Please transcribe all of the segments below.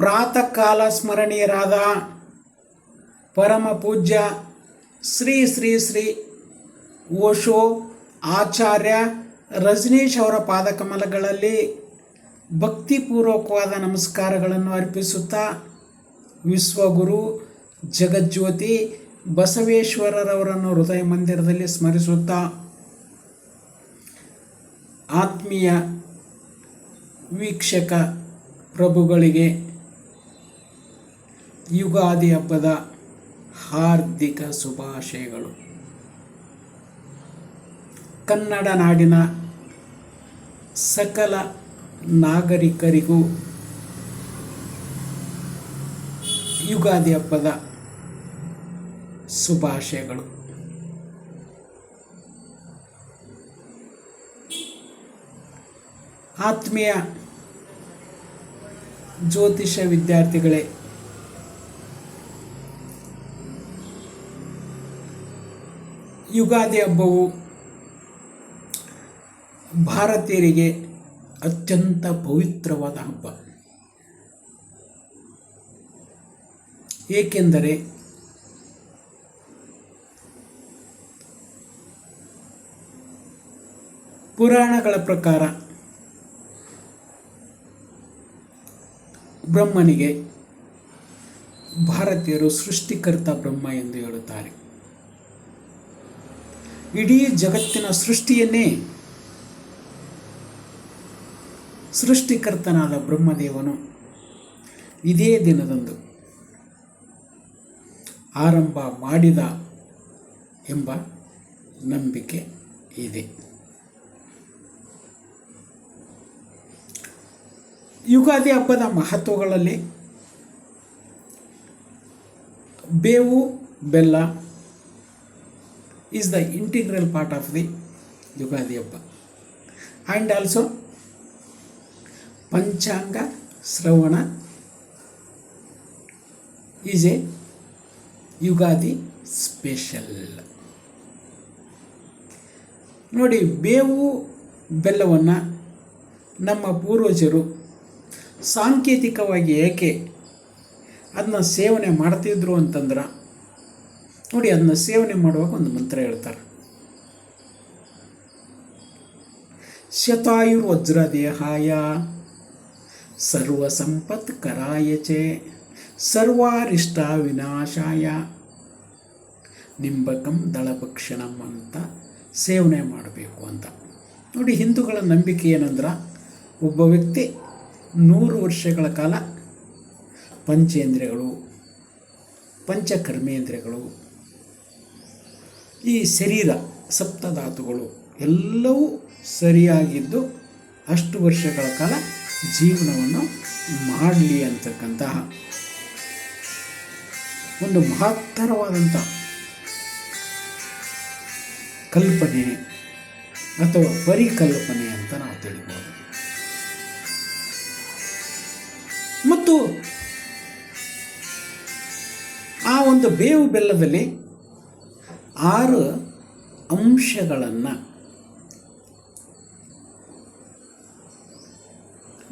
ಪ್ರಾತಃ ಕಾಲ ಸ್ಮರಣೀಯರಾದ ಪರಮ ಪೂಜ್ಯ ಶ್ರೀ ಶ್ರೀ ಶ್ರೀ ಓಶೋ ಆಚಾರ್ಯ ರಜನೀಶ್ ಅವರ ಪಾದಕಮಲಗಳಲ್ಲಿ ಭಕ್ತಿಪೂರ್ವಕವಾದ ನಮಸ್ಕಾರಗಳನ್ನು ಅರ್ಪಿಸುತ್ತಾ ವಿಶ್ವಗುರು ಜಗಜ್ಯೋತಿ ಬಸವೇಶ್ವರರವರನ್ನು ಹೃದಯ ಮಂದಿರದಲ್ಲಿ ಸ್ಮರಿಸುತ್ತಾ ಆತ್ಮೀಯ ವೀಕ್ಷಕ ಪ್ರಭುಗಳಿಗೆ ಯುಗಾದಿ ಹಬ್ಬದ ಹಾರ್ದಿಕ ಶುಭಾಶಯಗಳು. ಕನ್ನಡ ನಾಡಿನ ಸಕಲ ನಾಗರಿಕರಿಗೂ ಯುಗಾದಿ ಹಬ್ಬದ ಶುಭಾಶಯಗಳು. ಆತ್ಮೀಯ ಜ್ಯೋತಿಷ ವಿದ್ಯಾರ್ಥಿಗಳೇ ಯುಗಾದಿ ಹಬ್ಬವು ಭಾರತೀಯರಿಗೆ ಅತ್ಯಂತ ಪವಿತ್ರವಾದ ಹಬ್ಬ. ಏಕೆಂದರೆ ಪುರಾಣಗಳ ಪ್ರಕಾರ ಬ್ರಹ್ಮನಿಗೆ ಭಾರತೀಯರು ಸೃಷ್ಟಿಕರ್ತ ಬ್ರಹ್ಮ ಎಂದು ಹೇಳುತ್ತಾರೆ. ಇಡೀ ಜಗತ್ತಿನ ಸೃಷ್ಟಿಯನ್ನೇ ಸೃಷ್ಟಿಕರ್ತನಾದ ಬ್ರಹ್ಮದೇವನು ಇದೇ ದಿನದಂದು ಆರಂಭ ಮಾಡಿದ ಎಂಬ ನಂಬಿಕೆ ಇದೆ. ಯುಗಾದಿ ಹಬ್ಬದ ಮಹತ್ವಗಳಲ್ಲಿ ಬೇವು, ಬೆಲ್ಲ is the integral part of the Ugadi ಹಬ್ಬ ಆ್ಯಂಡ್ ಆಲ್ಸೋ ಪಂಚಾಂಗ ಶ್ರವಣ ಈಸ್ ಎ ಯುಗಾದಿ ಸ್ಪೆಷಲ್ ನೋಡಿ, ಬೇವು ಬೆಲ್ಲವನ್ನು ನಮ್ಮ ಪೂರ್ವಜರು ಸಾಂಕೇತಿಕವಾಗಿ ಏಕೆ ಅದನ್ನ ಸೇವನೆ ಮಾಡ್ತಿದ್ರು ಅಂತಂದ್ರೆ ನೋಡಿ ಅದನ್ನ ಸೇವನೆ ಮಾಡುವಾಗ ಒಂದು ಮಂತ್ರ ಹೇಳ್ತಾರೆ. ಶತಾಯುರ್ವಜ್ರದೇಹಾಯ ಸರ್ವ ಸಂಪತ್ ಕರಾಯಚೆ ಸರ್ವಾರಿಷ್ಟ ವಿನಾಶಾಯ ನಿಂಬಕಂ ದಳಭಕ್ಷಣಂ ಅಂತ ಸೇವನೆ ಮಾಡಬೇಕು ಅಂತ. ನೋಡಿ, ಹಿಂದೂಗಳ ನಂಬಿಕೆ ಏನಂದ್ರೆ, ಒಬ್ಬ ವ್ಯಕ್ತಿ ನೂರು ವರ್ಷಗಳ ಕಾಲ ಪಂಚೇಂದ್ರಿಯಗಳು, ಪಂಚಕರ್ಮೇಂದ್ರಿಯಗಳು ಈ ಶರೀರ ಸಪ್ತಧಾತುಗಳು ಎಲ್ಲವೂ ಸರಿಯಾಗಿದ್ದು ಅಷ್ಟು ವರ್ಷಗಳ ಕಾಲ ಜೀವನವನ್ನು ಮಾಡಲಿ ಅಂತಕ್ಕಂತಹ ಒಂದು ಮಹತ್ತರವಾದಂಥ ಕಲ್ಪನೆ ಅಥವಾ ಪರಿಕಲ್ಪನೆ ಅಂತ ನಾವು ತಿಳಿಬೋದು. ಮತ್ತು ಆ ಒಂದು ಬೇವು ಬೆಲ್ಲದಲ್ಲಿ ಆರು ಅಂಶಗಳನ್ನು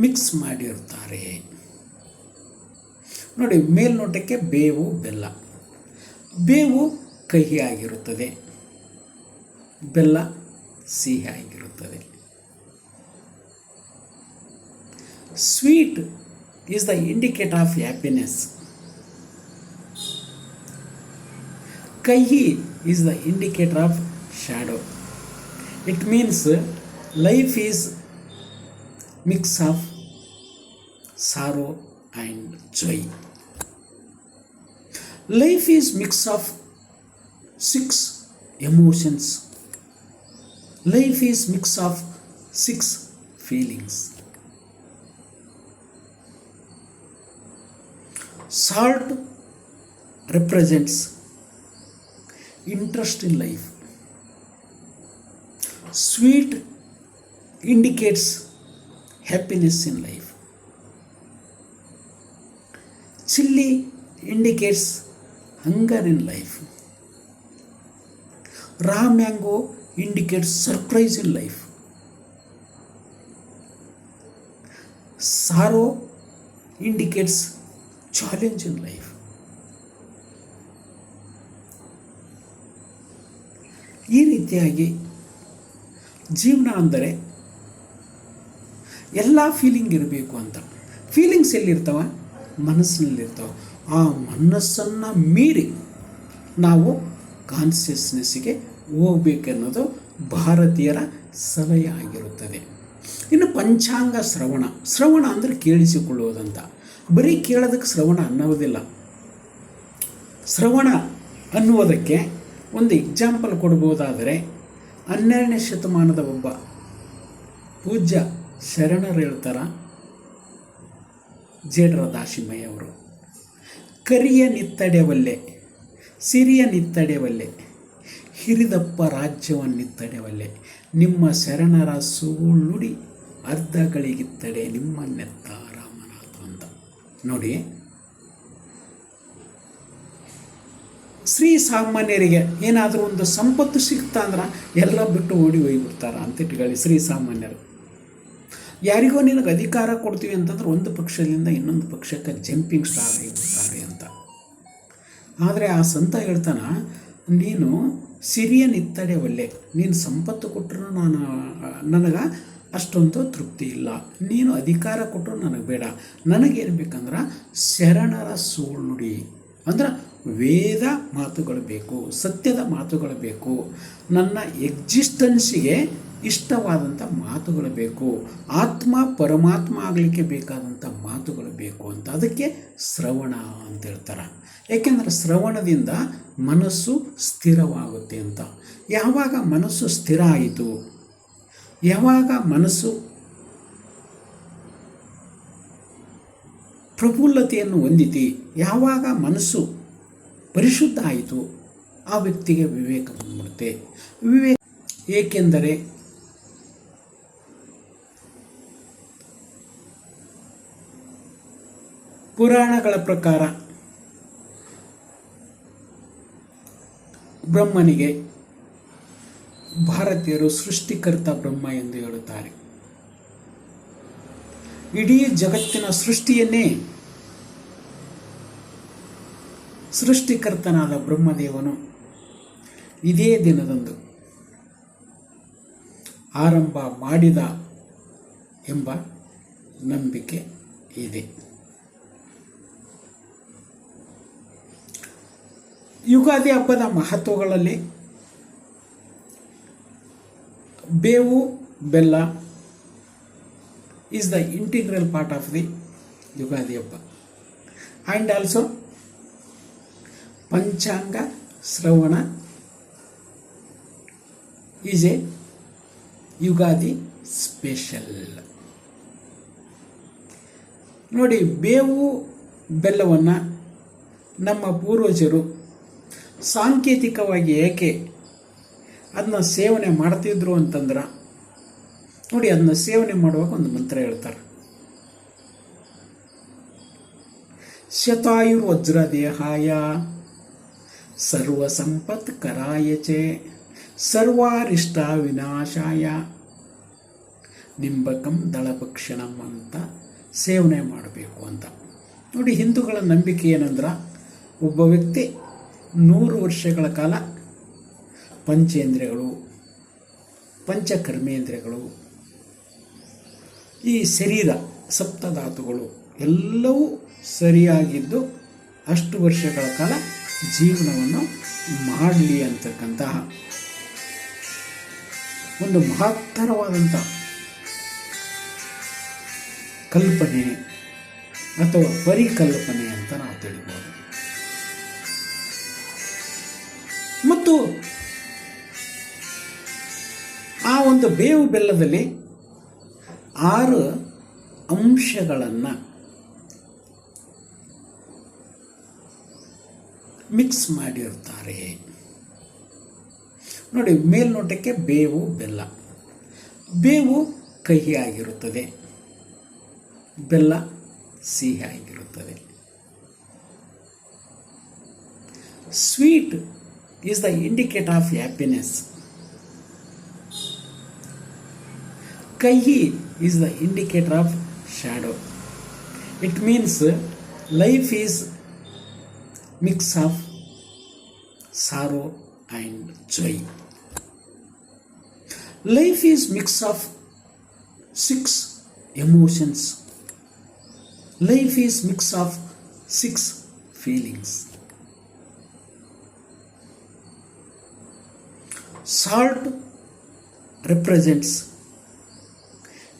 ಮಿಕ್ಸ್ ಮಾಡಿರ್ತಾರೆ. ನೋಡಿ, ಮೇಲ್ನೋಟಕ್ಕೆ ಬೇವು, ಬೆಲ್ಲ. ಬೇವು ಕಹಿ ಆಗಿರುತ್ತದೆ ಬೆಲ್ಲ ಸಿಹಿಯಾಗಿರುತ್ತದೆ. Sweet is the indicate of happiness ಕಹಿ is the indicator of shadow. It means life is mix of sorrow and joy. Life is mix of six emotions. Life is mix of six feelings. Salt represents interest in life. Sweet indicates happiness in life. Chili indicates hunger in life. Raw mango indicates surprise in life. Sorrow indicates challenge in life. ರೀತಿಯಾಗಿ ಜೀವನ ಅಂದರೆ ಎಲ್ಲ feeling ಇರಬೇಕು ಅಂತ. Feelings ಎಲ್ಲಿರ್ತಾವ? ಮನಸ್ಸಿನಲ್ಲಿರ್ತಾವ. ಆ ಮನಸ್ಸನ್ನು ಮೀರಿ ನಾವು ಕಾನ್ಸಿಯಸ್ನೆಸ್ಸಿಗೆ ಹೋಗ್ಬೇಕೆನ್ನೋದು ಭಾರತೀಯರ ಸಲಹೆ ಆಗಿರುತ್ತದೆ. ಇನ್ನು ಪಂಚಾಂಗ ಶ್ರವಣ. ಶ್ರವಣ ಅಂದರೆ ಕೇಳಿಸಿಕೊಳ್ಳುವುದಂತ. ಬರೀ ಕೇಳೋದಕ್ಕೆ ಶ್ರವಣ ಅನ್ನೋದಿಲ್ಲ. ಶ್ರವಣ ಅನ್ನುವುದಕ್ಕೆ ಒಂದು ಎಕ್ಸಾಂಪಲ್ ಕೊಡ್ಬೋದಾದರೆ ಹನ್ನೆರಡನೇ ಶತಮಾನದ ಒಬ್ಬ ಪೂಜ್ಯ ಶರಣರು ಹೇಳ್ತಾರ ಜೇಡರ ದಾಶಿಮಯ್ಯ ಅವರು ಕರಿಯ ನಿತ್ತಡೆವಲ್ಲೆ, ಸಿರಿಯ ನಿತ್ತಡೆವಲ್ಲೆ, ಹಿರಿದಪ್ಪ ರಾಜ್ಯವನ್ನಿತ್ತಡೆವಲ್ಲೆ ನಿಮ್ಮ ಶರಣರ ಸುಳ್ಳುಡಿ ಅರ್ಧಗಳಿಗಿತ್ತಡೆ ನಿಮ್ಮನ್ನೆತ್ತ ರಾಮನಾಥ ಅಂತ. ನೋಡಿ ಶ್ರೀ ಸಾಮಾನ್ಯರಿಗೆ ಏನಾದರೂ ಒಂದು ಸಂಪತ್ತು ಸಿಗ್ತಾ ಅಂದ್ರೆ ಎಲ್ಲ ಬಿಟ್ಟು ಓಡಿ ಹೋಗಿಬಿಡ್ತಾರ ಅಂತ ಇಟ್ಕೊಳ್ಳಿ ಶ್ರೀ ಸಾಮಾನ್ಯರು. ಯಾರಿಗೋ ನಿನಗೆ ಅಧಿಕಾರ ಕೊಡ್ತೀವಿ ಅಂತಂದ್ರೆ ಒಂದು ಪಕ್ಷದಿಂದ ಇನ್ನೊಂದು ಪಕ್ಷಕ್ಕೆ ಜಂಪಿಂಗ್ ಸ್ಟಾರ್ ಆಗಿಬಿಡ್ತಾರೆ ಅಂತ. ಆದರೆ ಆ ಸಂತ ಹೇಳ್ತಾನ, ನೀನು ಸಿರಿಯ ನಿತ್ತಡೆ ಒಳ್ಳೆ, ನೀನು ಸಂಪತ್ತು ಕೊಟ್ಟರು ನಾನು, ನನಗೆ ಅಷ್ಟೊಂದು ತೃಪ್ತಿ ಇಲ್ಲ. ನೀನು ಅಧಿಕಾರ ಕೊಟ್ಟರು ನನಗೆ ಬೇಡ. ನನಗೇನು ಬೇಕಂದ್ರೆ ಶರಣರ ಸೋಳ್ನುಡಿ ಅಂದ್ರೆ ವೇದ ಮಾತುಗಳು ಬೇಕು, ಸತ್ಯದ ಮಾತುಗಳು ಬೇಕು, ನನ್ನ ಎಕ್ಸಿಸ್ಟೆನ್ಸಿಗೆ ಇಷ್ಟವಾದಂಥ ಮಾತುಗಳು ಬೇಕು, ಆತ್ಮ ಪರಮಾತ್ಮ ಆಗಲಿಕ್ಕೆ ಬೇಕಾದಂಥ ಮಾತುಗಳು ಬೇಕು ಅಂತ ಅದಕ್ಕೆ ಶ್ರವಣ ಅಂತ ಹೇಳ್ತಾರೆ. ಏಕೆಂದರೆ ಶ್ರವಣದಿಂದ ಮನಸ್ಸು ಸ್ಥಿರವಾಗುತ್ತೆ ಅಂತ. ಯಾವಾಗ ಮನಸ್ಸು ಸ್ಥಿರ ಆಯಿತು, ಯಾವಾಗ ಮನಸ್ಸು ಪ್ರಫುಲ್ಲತೆಯನ್ನು ಹೊಂದಿತಿ, ಯಾವಾಗ ಮನಸ್ಸು ಪರಿಶುದ್ಧ ಆಯಿತು. ಆ ವ್ಯಕ್ತಿಗೆ ವಿವೇಕ ಬಂದ್ಬಿಡುತ್ತೆ. ವಿವೇಕ ಏಕೆಂದರೆ ಪುರಾಣಗಳ ಪ್ರಕಾರ ಬ್ರಹ್ಮನಿಗೆ ಭಾರತೀಯರು ಸೃಷ್ಟಿಕರ್ತ ಬ್ರಹ್ಮ ಎಂದು ಹೇಳುತ್ತಾರೆ. ಇಡೀ ಜಗತ್ತಿನ ಸೃಷ್ಟಿಯನ್ನೇ ಸೃಷ್ಟಿಕರ್ತನಾದ ಬ್ರಹ್ಮದೇವನು ಇದೇ ದಿನದಂದು ಆರಂಭ ಮಾಡಿದ ಎಂಬ ನಂಬಿಕೆ ಇದೆ. ಯುಗಾದಿ ಹಬ್ಬದ ಮಹತ್ವಗಳಲ್ಲಿ bevu, bella is the integral part of the Ugadi habba. And also ಪಂಚಾಂಗ ಶ್ರವಣ ಈಸ್ ಎ ಯುಗಾದಿ ಸ್ಪೆಷಲ್ ನೋಡಿ, ಬೇವು ಬೆಲ್ಲವನ್ನು ನಮ್ಮ ಪೂರ್ವಜರು ಸಾಂಕೇತಿಕವಾಗಿ ಏಕೆ ಅದನ್ನ ಸೇವನೆ ಮಾಡ್ತಿದ್ರು ಅಂತಂದ್ರೆ, ನೋಡಿ ಅದನ್ನ ಸೇವನೆ ಮಾಡುವಾಗ ಒಂದು ಮಂತ್ರ ಹೇಳ್ತಾರೆ. ಶತಾಯುರ್ವಜ್ರ ದೇಹಾಯ ಸರ್ವ ಸಂಪತ್ ಕರಾಯ ಚೆ ಸರ್ವಾರಿಷ್ಟ ವಿನಾಶಾಯ ನಿಂಬಕಂ ದಳಪಕ್ಷಣಂ ಅಂತ ಸೇವನೆ ಮಾಡಬೇಕು ಅಂತ. ನೋಡಿ, ಹಿಂದೂಗಳ ನಂಬಿಕೆ ಏನಂದ್ರೆ, ಒಬ್ಬ ವ್ಯಕ್ತಿ ನೂರು ವರ್ಷಗಳ ಕಾಲ ಪಂಚೇಂದ್ರಿಯಗಳು, ಪಂಚಕರ್ಮೇಂದ್ರಿಯಗಳು, ಈ ಶರೀರ, ಸಪ್ತಧಾತುಗಳು ಎಲ್ಲವೂ ಸರಿಯಾಗಿದ್ದು ಅಷ್ಟು ವರ್ಷಗಳ ಕಾಲ ಜೀವನವನ್ನು ಮಾಡಲಿ ಅಂತಕ್ಕಂತಹ ಒಂದು ಮಹತ್ತರವಾದಂಥ ಕಲ್ಪನೆ ಅಥವಾ ಪರಿಕಲ್ಪನೆ ಅಂತ ನಾವು ತಿಳಿಬೋದು. ಮತ್ತು ಆ ಒಂದು ಬೇವು ಬೆಲ್ಲದಲ್ಲಿ ಆರು ಅಂಶಗಳನ್ನು ಮಿಕ್ಸ್ ಮಾಡಿರ್ತಾರೆ. ನೋಡಿ, ಮೇಲ್ನೋಟಕ್ಕೆ ಬೇವು, ಬೆಲ್ಲ. ಬೇವು ಕಹಿ ಆಗಿರುತ್ತದೆ. ಬೆಲ್ಲ ಸಿಹಿ ಆಗಿರುತ್ತದೆ. Sweet is the indicate of happiness kahi is the indicator of shadow it means life is mix of sorrow and joy. Life is mix of six emotions. Life is mix of six feelings. Salt represents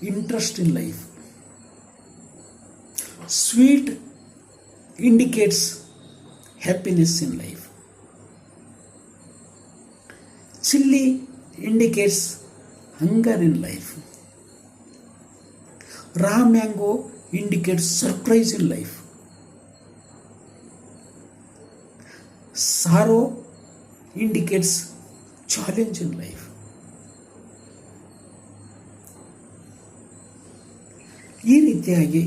interest in life. Sweet indicates happiness in life. Chili indicates hunger in life. Raw mango indicates surprise in life. Sorrow indicates challenge in life. ಈ ರೀತಿಯಾಗಿ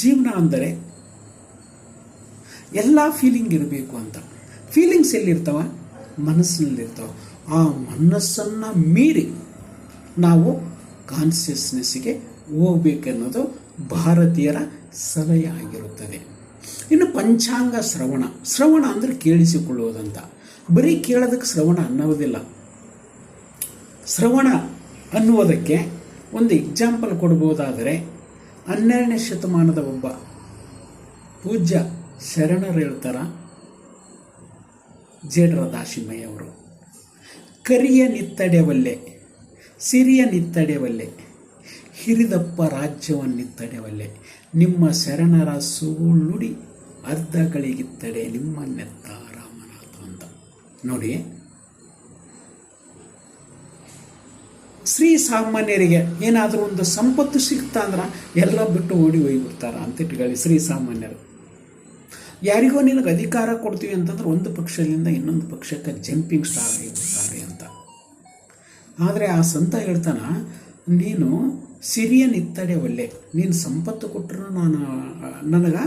ಜೀವನ ಅಂದರೆ ಎಲ್ಲ feeling ಇರಬೇಕು ಅಂತ. Feelings ಎಲ್ಲಿರ್ತಾವ? ಮನಸ್ಸಿನಲ್ಲಿರ್ತಾವ. ಆ ಮನಸ್ಸನ್ನು ಮೀರಿ ನಾವು ಕಾನ್ಸಿಯಸ್ನೆಸ್ಸಿಗೆ ಹೋಗ್ಬೇಕೆನ್ನೋದು ಭಾರತೀಯರ ಸಲಹೆ ಆಗಿರುತ್ತದೆ. ಇನ್ನು ಪಂಚಾಂಗ ಶ್ರವಣ. ಶ್ರವಣ ಅಂದರೆ ಕೇಳಿಸಿಕೊಳ್ಳುವುದಂತ. ಬರೀ ಕೇಳೋದಕ್ಕೆ ಶ್ರವಣ ಅನ್ನೋದಿಲ್ಲ. ಶ್ರವಣ ಅನ್ನುವುದಕ್ಕೆ ಒಂದು ಎಕ್ಸಾಂಪಲ್ ಕೊಡ್ಬೋದಾದರೆ ಹನ್ನೆರಡನೇ ಶತಮಾನದ ಒಬ್ಬ ಪೂಜ್ಯ ಶರಣರು ಹೇಳ್ತಾರ ಜೇಡರ ದಾಸಿಮಯ್ಯವರು. ಕರಿಯ ನಿತ್ತಡೆವಲ್ಲೆ, ಸಿರಿಯ ನಿತ್ತಡೆವಲ್ಲೆ, ಹಿರಿದಪ್ಪ ರಾಜ್ಯವನ್ನಿತ್ತಡೆವಲ್ಲೆ ನಿಮ್ಮ ಶರಣರ ಸುಳ್ಳುಡಿ ಅರ್ಧಗಳಿಗಿತ್ತಡೆ ನಿಮ್ಮನ್ನೆತ್ತ ರಾಮನಾಥ ಅಂತ ನೋಡಿ ಶ್ರೀ ಸಾಮಾನ್ಯರಿಗೆ ಏನಾದರೂ ಒಂದು ಸಂಪತ್ತು ಸಿಗ್ತಾ ಅಂದ್ರೆ ಎಲ್ಲ ಬಿಟ್ಟು ಓಡಿ ಹೋಗ್ಬಿಡ್ತಾರ ಅಂತ ಇಟ್ಕೊಳ್ಳಿ ಶ್ರೀ ಸಾಮಾನ್ಯರು ಯಾರಿಗೋ ನಿನಗೆ ಅಧಿಕಾರ ಕೊಡ್ತೀವಿ ಅಂತಂದ್ರೆ ಒಂದು ಪಕ್ಷದಿಂದ ಇನ್ನೊಂದು ಪಕ್ಷಕ್ಕೆ ಜಂಪಿಂಗ್ ಸ್ಟಾರ್ ಆಗಿರ್ತಾರೆ ಅಂತ. ಆದರೆ ಆ ಸಂತ ಹೇಳ್ತಾನ, ನೀನು ಸಿರಿಯನ್ ಇತ್ತಡೆ ಒಳ್ಳೆ, ನೀನು ಸಂಪತ್ತು ಕೊಟ್ಟರು ನಾನು, ನನಗೆ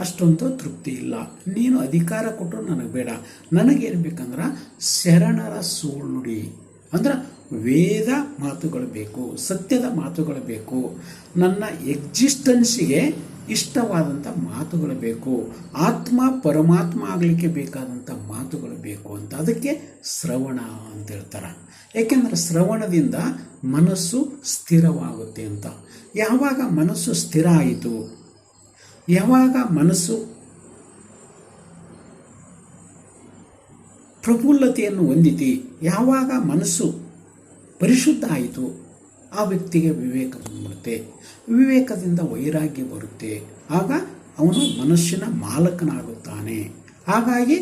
ಅಷ್ಟೊಂದು ತೃಪ್ತಿ ಇಲ್ಲ. ನೀನು ಅಧಿಕಾರ ಕೊಟ್ಟರು ನನಗೆ ಬೇಡ. ನನಗೇನು ಬೇಕಂದ್ರೆ ಶರಣರ ಸುಳ್ಳುಡಿ ಅಂದ್ರೆ ವೇದ ಮಾತುಗಳು ಬೇಕು, ಸತ್ಯದ ಮಾತುಗಳು ಬೇಕು. ನನ್ನ ಎಕ್ಸಿಸ್ಟೆನ್ಸಿಗೆ ಇಷ್ಟವಾದಂಥ ಮಾತುಗಳು ಬೇಕು. ಆತ್ಮ ಪರಮಾತ್ಮ ಆಗಲಿಕ್ಕೆ ಬೇಕಾದಂಥ ಮಾತುಗಳು ಬೇಕು ಅಂತ. ಅದಕ್ಕೆ ಶ್ರವಣ ಅಂತ ಹೇಳ್ತಾರೆ. ಏಕೆಂದರೆ ಶ್ರವಣದಿಂದ ಮನಸ್ಸು ಸ್ಥಿರವಾಗುತ್ತೆ ಅಂತ. ಯಾವಾಗ ಮನಸ್ಸು ಸ್ಥಿರ ಆಯಿತು, ಯಾವಾಗ ಮನಸ್ಸು ಪ್ರಫುಲ್ಲತೆಯನ್ನು ಹೊಂದಿತಿ, ಯಾವಾಗ ಮನಸ್ಸು ಪರಿಶುದ್ಧ ಆಯಿತು ಆ ವ್ಯಕ್ತಿಗೆ ವಿವೇಕ ಬಂದ್ಬಿಡುತ್ತೆ. ವಿವೇಕದಿಂದ ವೈರಾಗ್ಯ ಬರುತ್ತೆ. ಆಗ ಅವನು ಮನಸ್ಸಿನ ಮಾಲಕನಾಗುತ್ತಾನೆ. ಹಾಗಾಗಿ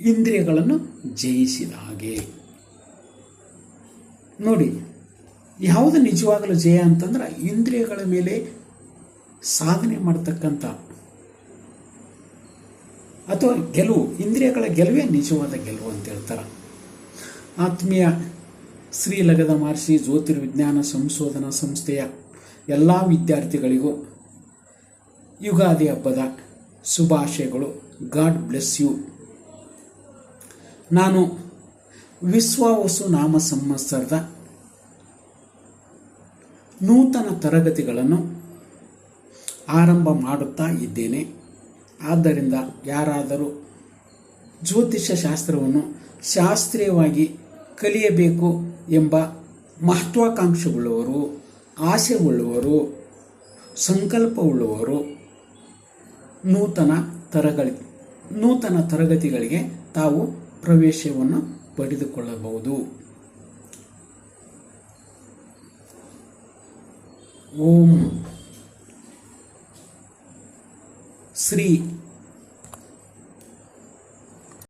ಇಂದ್ರಿಯಗಳನ್ನು ಜಯಿಸಿದ ಹಾಗೆ. ನೋಡಿ, ಯಾವುದು ನಿಜವಾಗಲೂ ಜಯ ಅಂತಂದ್ರೆ ಇಂದ್ರಿಯಗಳ ಮೇಲೆ ಸಾಧನೆ ಮಾಡ್ತಕ್ಕಂಥ ಅಥವಾ ಗೆಲುವು. ಇಂದ್ರಿಯಗಳ ಗೆಲುವೇ ನಿಜವಾದ ಗೆಲುವು ಅಂತ ಹೇಳ್ತಾರೆ. ಆತ್ಮೀಯ ಶ್ರೀಲಗದ ಮಹರ್ಷಿ ಜ್ಯೋತಿರ್ವಿಜ್ಞಾನ ಸಂಶೋಧನಾ ಸಂಸ್ಥೆಯ ಎಲ್ಲ ವಿದ್ಯಾರ್ಥಿಗಳಿಗೂ ಯುಗಾದಿ ಹಬ್ಬದ ಶುಭಾಶಯಗಳು. God bless you. ನಾನು ವಿಶ್ವವಸು ನಾಮ ಸಂವತ್ಸರದ ನೂತನ ತರಗತಿಗಳನ್ನು ಆರಂಭ ಮಾಡುತ್ತಾ ಇದ್ದೇನೆ. ಆದ್ದರಿಂದ ಯಾರಾದರೂ ಜ್ಯೋತಿಷ್ಯ ಶಾಸ್ತ್ರವನ್ನು ಶಾಸ್ತ್ರೀಯವಾಗಿ ಕಲಿಯಬೇಕು ಎಂಬ ಮಹತ್ವಾಕಾಂಕ್ಷೆಯುಳ್ಳವರು ಆಸೆಯುಳ್ಳವರು ಸಂಕಲ್ಪವುಳ್ಳವರು ನೂತನ ತರಗತಿ ನೂತನ ತರಗತಿಗಳಿಗೆ ತಾವು ಪ್ರವೇಶವನ್ನು ಪಡೆದುಕೊಳ್ಳಬಹುದು. ಓಂ. ಶ್ರೀ